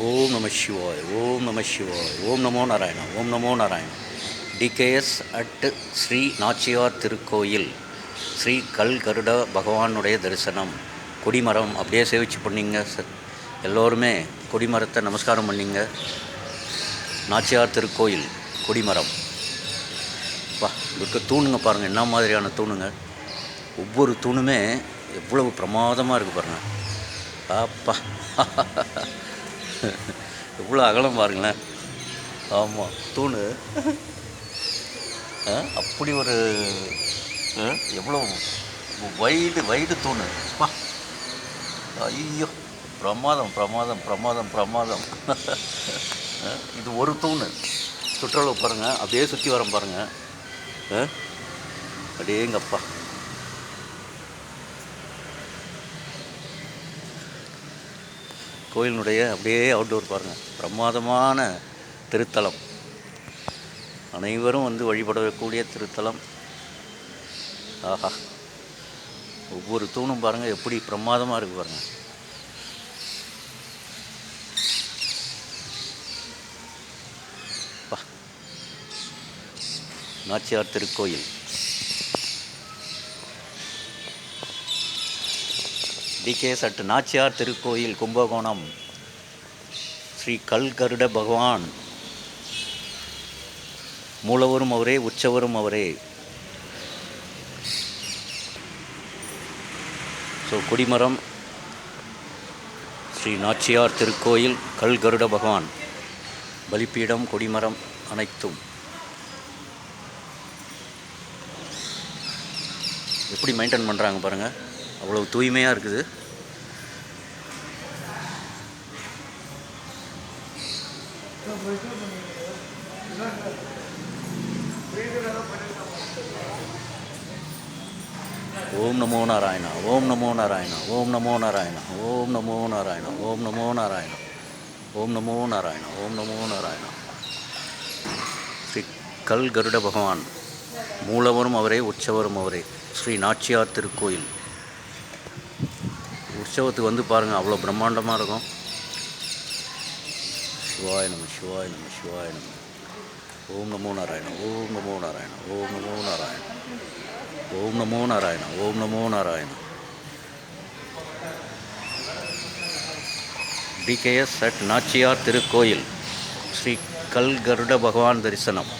ஓம் நம சிவாய் ஓம் நம சிவாய் ஓம் நமோ நாராயணா ஓம் நமோ நாராயணா. டிகேஎஸ் அட் ஸ்ரீ நாச்சியார் திருக்கோயில் ஸ்ரீ கல் கருட பகவானுடைய தரிசனம். கொடிமரம் அப்படியே சேவிச்சு பண்ணிங்க எல்லோருமே கொடிமரத்தை நமஸ்காரம் பண்ணிங்க. நாச்சியார் திருக்கோயில் கொடிமரம். பா இருக்க தூணுங்க பாருங்கள் என்ன மாதிரியான தூணுங்க. ஒவ்வொரு தூணுமே எவ்வளவு பிரமாதமாக இருக்குது பாருங்கள் பாப்பா எவ்வளோ அகலம் பாருங்களேன். ஆமாம் தூண். ஆ, அப்படி ஒரு ஆ, எவ்வளோ வைடு வைடு தூணு. ஐயோ பிரமாதம் பிரமாதம் பிரமாதம் பிரமாதம். ஆ, இது ஒரு தூண். சுற்றளவு பாருங்கள் அப்படியே சுற்றி வரோம் பாருங்கள் ஆ, கோயிலினுடைய அப்படியே அவுட்டோர் பாருங்கள் பிரமாதமான திருத்தலம். அனைவரும் வந்து வழிபடக்கூடிய திருத்தலம். ஆஹா. ஒவ்வொரு தூணும் பாருங்கள் எப்படி பிரமாதமாக இருக்குது பாருங்கள் நாச்சியார் திருக்கோயில். டிகே சட்டு நாச்சியார் திருக்கோயில் கும்பகோணம். ஸ்ரீ கல்கருட பகவான். மூலவரும் அவரே உற்சவரும் அவரே. ஸோ கொடிமரம். ஸ்ரீ நாச்சியார் திருக்கோயில் கல்கருட பகவான். பலிப்பீடம் கொடிமரம் அனைத்தும். எப்படி மெயின்டைன் பண்ணுறாங்க பாருங்கள் அவ்வளோ தூய்மையாக இருக்குது. ஓம் நமோ நாராயணா ஓம் நமோ நாராயணா ஓம் நமோ நாராயணா ஓம் நமோ நாராயணா ஓம் நமோ நாராயணா ஓம் நமோ நாராயணா ஓம் நமோ நாராயணா. ஸ்ரீ கல் கருட பகவான் மூலவரும் அவரே உற்சவரும் அவரே. ஸ்ரீ நாச்சியார் திருக்கோயில். உற்சவத்துக்கு வந்து பாருங்கள் அவ்வளோ பிரம்மாண்டமாக இருக்கும். சிவாய நம சிவாய நம சிவாய நம. ஓம் நமோ நாராயணம் ஓம் நமோ நாராயணம் ஓம் நமோ நாராயணம். ஓம் நமோ நாராயணம் ஓம் நமோ நாராயணம். டிகேஎஸ் அட் நாச்சியார் திருக்கோயில் ஸ்ரீ கல் கருட பகவான் தரிசனம்.